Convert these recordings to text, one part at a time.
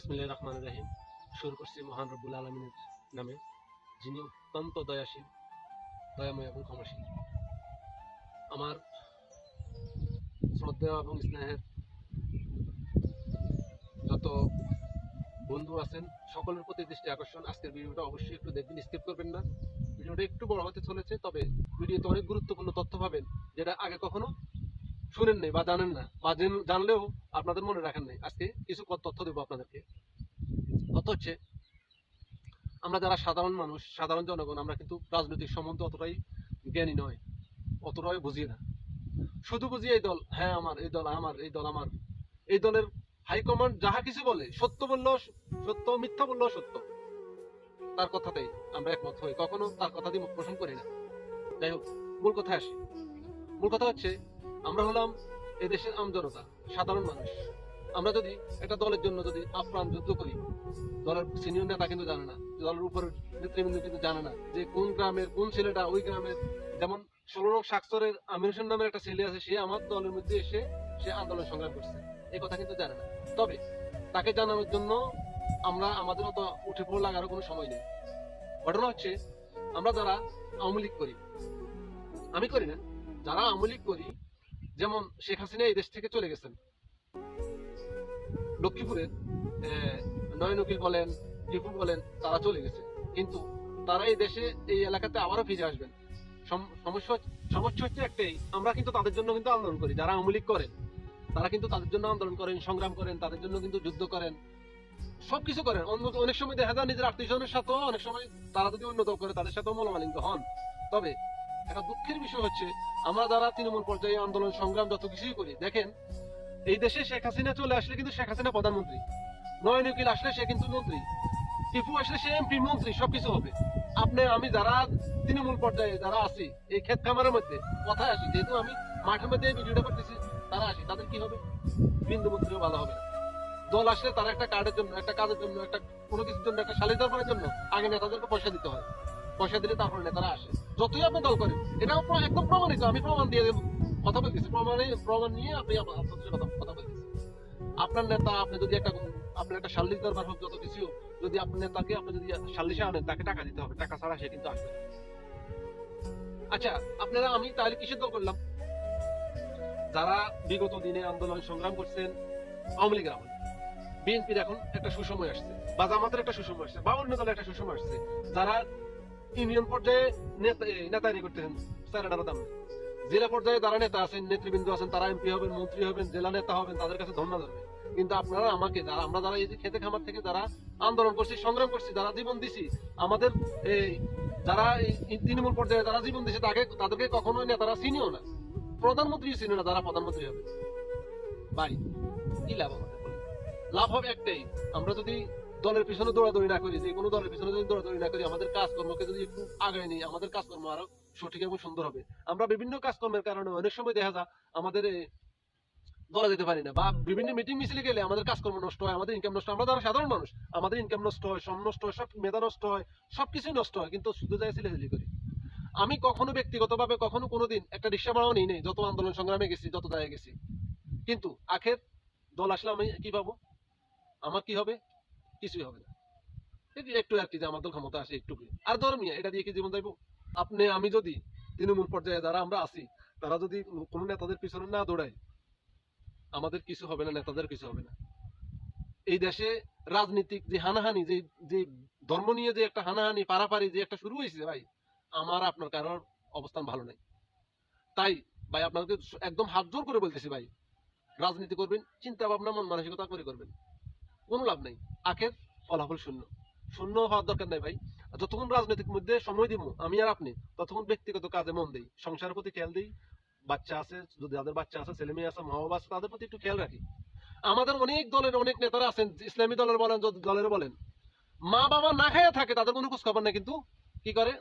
বিসমিল্লাহ রহমান রাহিম। শুরু করছি মহান আলমিনের নামে, যিনি অত্যন্ত দয়াশীল, দয়াময় এবং ক্ষমাশীল। আমার শ্রদ্ধা এবং স্নেহের যত বন্ধু আছেন, সকলের প্রতি দৃষ্টি আকর্ষণ। আজকের ভিডিওটা অবশ্যই একটু দেখবেন, স্কিপ করবেন না। ভিডিওটা একটু বড় হতে চলেছে, তবে ভিডিওতে অনেক গুরুত্বপূর্ণ তথ্য পাবেন, যেটা আগে কখনো শুনেন নাই বা জানেন না, বা জানলেও আপনাদের মনে রাখেন নাই। আজকে কিছু তথ্য দেবো আপনাদেরকে। তথ্য হচ্ছে, আমরা যারা সাধারণ মানুষ, সাধারণ জনগণ, আমরা কিন্তু রাজনৈতিক সম্বন্ধে অতটাই জ্ঞানী নয়, অতটাই বুঝি না। শুধু বুঝি এই দল হ্যাঁ আমার, এই দল আমার, এই দল আমার। এই দলের হাইকমান্ড যাহা কিছু বলে, সত্য বললেও সত্য, মিথ্যা বললেও সত্য। তার কথাতেই আমরা একমত হই। কখনো তার কথা দিয়ে পোষণ করি না। যাই হোক, মূল কথা আসি। মূল কথা হচ্ছে আমরা হলাম এই দেশের আমজনতা সাধারণ মানুষ। আমরা যদি একটা দলের জন্য যদি আপ্রাণ যুদ্ধ করি, দলের সিনিয়র নেতা কিন্তু জানে না, দলের উপর নেতৃবৃন্দ কিন্তু জানে না যে কোন গ্রামের কোন ছেলেটা ওই গ্রামের। যেমন ষোলো নং সাক্ষরের আমির হোসেন নামের একটা ছেলে আছে, সে আমার দলের মধ্যে এসে সে আন্দোলন সংগ্রাম করছে। এই কথা কিন্তু জানে না। তবে তাকে জানানোর জন্য আমরা আমাদের অত উঠে পড়ে লাগারও কোনো সময় নেই। ঘটনা হচ্ছে, আমরা যারা আওয়ামী লীগ করি, আমি করি না, যারা আওয়ামী লীগ করি যেমন শেখ হাসিনা এই দেশ থেকে চলে গেছেন। লক্ষ্মীপুরের আহ, নয়ন উকিল বলেন টিপু বলেন তারা চলে গেছে। কিন্তু তারা এই দেশে এই এলাকাতে আবারও ফিরে আসবেন। সমস্যা সমস্যা হচ্ছে একটাই আমরা কিন্তু তাদের জন্য কিন্তু আন্দোলন করি যারা আওয়ামী লীগ করেন। তারা কিন্তু তাদের জন্য আন্দোলন করেন সংগ্রাম করেন তাদের জন্য কিন্তু যুদ্ধ করেন। সবকিছু করেন। অন্য- অনেক সময় দেখা যায় নিজের আত্মীয় স্বজনের সাথেও অনেক সময় তারা যদি উন্নত করে তাদের সাথেও মনোমালিন্য হন। তবে একটা দুঃখের বিষয় হচ্ছে, আমরা যারা তৃণমূল পর্যায়ে আন্দোলন, সংগ্রাম যত কিছুই করি, দেখেন, এই দেশে শেখ হাসিনা চলে আসলে কিন্তু শেখ হাসিনা প্রধানমন্ত্রী। নয়ন উকিল আসলে সে কিন্তু মন্ত্রী। টিপু আসলে সে এমপি, মন্ত্রী, সবকিছু হবে। আপনি, আমি যারা তৃণমূল পর্যায়ে যারা আছি, এই ক্ষেত খামারের মধ্যে, কথায় আসি, যেহেতু আমি মাঠের মধ্যে এই ভিডিওটা করতেছি, তারা আসি, তাদের কি হবে? বিন্দু মন্ত্রীও ভালো হবে দল আসলে তারা একটা কার্ডের জন্য, একটা কাজের জন্য, একটা কোনো কিছুর জন্য, একটা সালিদার করার জন্য আগে নেতাদেরকে পয়সা দিতে হয়। পয়সা দিলে তারপরে নেতারা আসে। যতই আপনি দল করেন প্র- একদম প্রমাণিত, আমি প্রমাণ দিয়ে কথা বলতেছি, প্রমাণে প্রমাণ নিয়ে আপনি আপনার কথা কথা বলতেছি। আপনার নেতা, আপনি যদি একটা আপনার একটা সাল্লিশ দরবার হোক, যত কিছু যদি আপনার নেতাকে আপনি যদি সাল্লিশে আনেন, তাকে টাকা দিতে হবে, টাকা ছাড়া সে কিন্তু আসবে আচ্ছা আপনারা আমি তাহলে কিসের দল করলাম? যারা বিগত দিনে আন্দোলন সংগ্রাম করছেন, আওয়ামী লীগের আমলে। বিএনপির এখন একটা সুসময় আসছে, বা জামাতের একটা সুসময় আসছে, বা অন্য দলের একটা সুসময় আসছে। যারা ইউনিয়ন পর্যায়ে নেতারি করতেছেন স্যারেটার দাম জেলা পর্যায়ে যারা নেতা আছেন, নেতৃবৃন্দ আছেন, তারা এমপি হবেন, মন্ত্রী হবেন, জেলা নেতা হবেন, তাদের কাছে ধন্যবাদ। কিন্তু আপনারা আমাকে, যারা আমরা যারা এই যে খেতে খামার থেকে যারা আন্দোলন করছি, সংগ্রাম করছি, যারা জীবন দিছি, আমাদের এই যারা এই তৃণমূল পর্যায়ে যারা জীবন দিছে, তাকে তাদেরকে কখনোই নেতারা চিনিও না। প্রধানমন্ত্রী চিনি না যারা প্রধানমন্ত্রী হবে। ভাই, কি লাভ আমাদের লাভ হবে একটাই। আমরা যদি দলের পিছনে দৌড়াদৌড়ি না করি, যে কোনো দলের পিছনে যদি দৌড়াদৌড়ি না করি, আমাদের কাজকর্মকে যদি একটু আগায় নিই, আমাদের কাজকর্ম আরও সঠিক এবং সুন্দর হবে। আমরা বিভিন্ন কাজকর্মের কারণে অনেক সময় দেখা যায় আমাদের দলে যেতে পারি না, বা বিভিন্ন মিটিং মিছিলে গেলে আমাদের কাজকর্ম নষ্ট হয়, আমাদের ইনকাম নষ্ট হয়। আমরা যারা সাধারণ মানুষ, আমাদের ইনকাম নষ্ট হয়, শ্রম নষ্ট হয়, সব মেধা নষ্ট হয়, সবকিছুই নষ্ট হয়, কিন্তু শুধু যায় ছেলে করি। আমি কখনো ব্যক্তিগতভাবে কখনো কোনোদিন একটা রিক্সা ভাড়াও নিই নেই, যত আন্দোলন সংগ্রামে গেছি, যত জায়গায় গেছি। কিন্তু আখের দল আসলে আমি কি পাবো? আমার কি হবে? কিছুই হবে না। একটু কি যে আমার ক্ষমতা আসে একটু আর ধর মিয়া, এটা দিয়ে কি জীবন যাইবো? আপনি, আমি যদি তৃণমূল পর্যায়ে যারা আমরা আছি, তারা যদি কোনো নেতাদের পিছনে না দৌড়ায়, আমাদের কিছু হবে না, নেতাদের কিছু হবে না। এই দেশে রাজনীতিক যে হানাহানি, যে যে ধর্ম নিয়ে যে একটা হানাহানি, পারাপারি যে একটা শুরু হয়েছে ভাই, আমার, আপনার কারোর অবস্থান ভালো নাই। তাই ভাই আপনাদের একদম হাত জোর করে বলতেছি ভাই, রাজনীতি করবেন, চিন্তা ভাবনা, মন মানসিকতা করে করবেন। কোনো লাভ নাই। আখের ফলাফল শূন্য। শূন্য হওয়ার দরকার নাই ভাই। যতক্ষণ রাজনৈতিক মধ্যে সময় দিব, আমি আর আপনি, ততক্ষণ ব্যক্তিগত কাজে মন দেই। সংসারের প্রতি খেয়াল দিই। বাচ্চা আছে, যদি যাদের বাচ্চা আছে, ছেলে মেয়ে আছে মা বাবা আছে, তাদের প্রতি একটু খেয়াল রাখি। আমাদের অনেক দলের অনেক নেতারা আছেন, ইসলামী দলের বলেন দলের বলেন। মা বাবা না খাইয়া থাকে, তাদের কোনো খোঁজ খবর নেই, কিন্তু কি করে?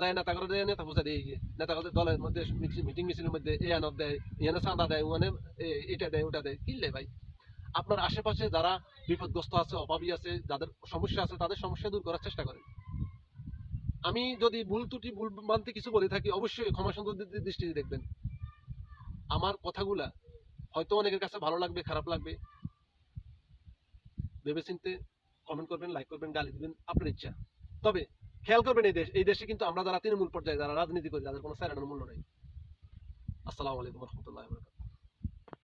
যায় নেতা করে দেয় নেতা পূজা দিয়ে। গিয়ে নেতা করে দলের মধ্যে মিটিং মিছিলের মধ্যে এ আনত দেয় ইয়ানে চাঁদা দেয় ওখানে এটা দেয়, ওটা দেয়। কিনলে ভাই? আপনার আশেপাশে যারা বিপদগ্রস্ত আছে, অভাবী আছে, যাদের সমস্যা আছে, তাদের সমস্যা দূর করার চেষ্টা করেন। আমি যদি ভুল ত্রুটি, ভুল মানতে কিছু বলে থাকি, অবশ্যই ক্ষমা সুন্দর দৃষ্টিতে দেখবেন। আমার কথাগুলা হয়তো অনেকের কাছে ভালো লাগবে, খারাপ লাগবে। ভেবেচিন্তে কমেন্ট করবেন লাইক করবেন, গালি দিবেন, আপনার ইচ্ছা। তবে খেয়াল করবেন, এই দেশ, এই দেশে কিন্তু আমরা যারা তৃণমূল পর্যায়ে, যারা রাজনীতি করি, তাদের কোনো স্যারের মূল্য নেই। আসসালামু আলাইকুম রহমতুল্লাহ